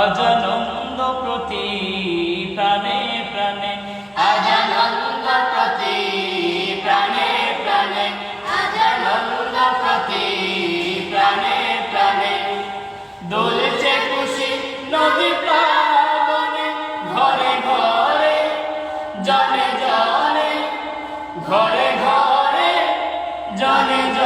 অজানন্দ প্রতি প্রাণে প্রাণে। অজানন্দ প্রতি প্রাণে প্রাণে। অজানন্দ প্রতি প্রাণে প্রাণে। দোলছে খুশি নদী প্লাবনে ঘরে ঘরে, জনে জনে, ঘরে ঘরে, জনে জনে।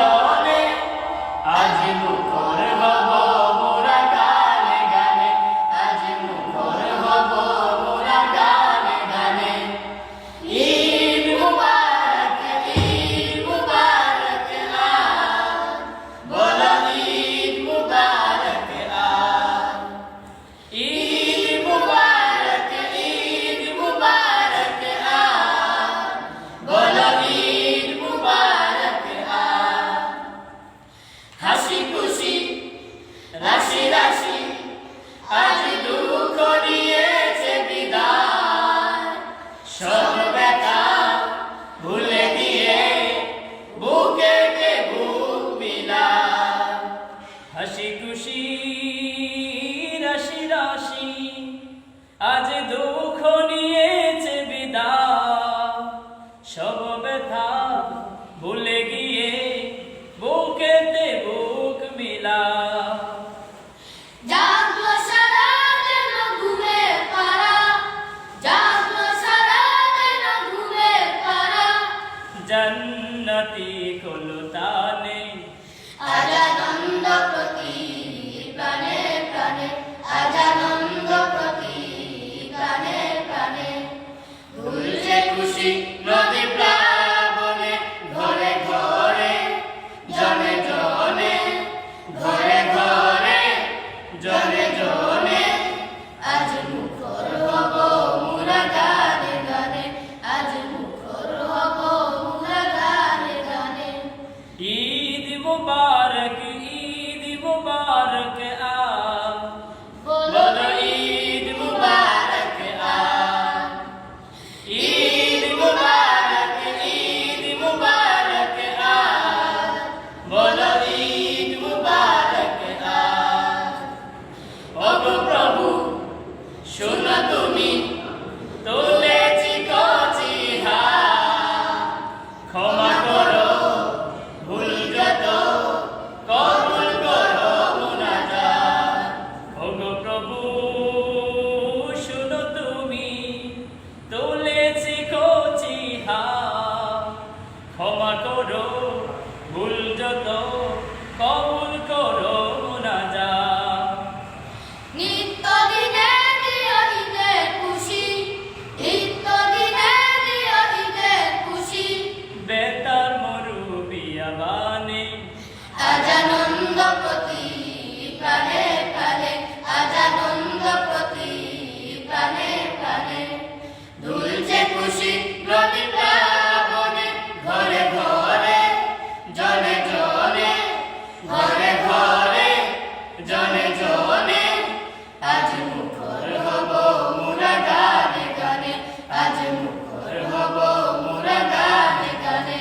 রাশি রাশি আজ দু Nadi, আজানন্দপতি প্রাণে প্রাণে, আজানন্দপতি প্রাণে প্রাণে। দুলছে খুশি প্রদীপ রাবণে ঘরে ঘরে, জনে জনে, ঘরে ঘরে, জনে জনে। আজ মুখর হব মুরা গানে গানে আজ মুখর হব মুরা গানে গানে।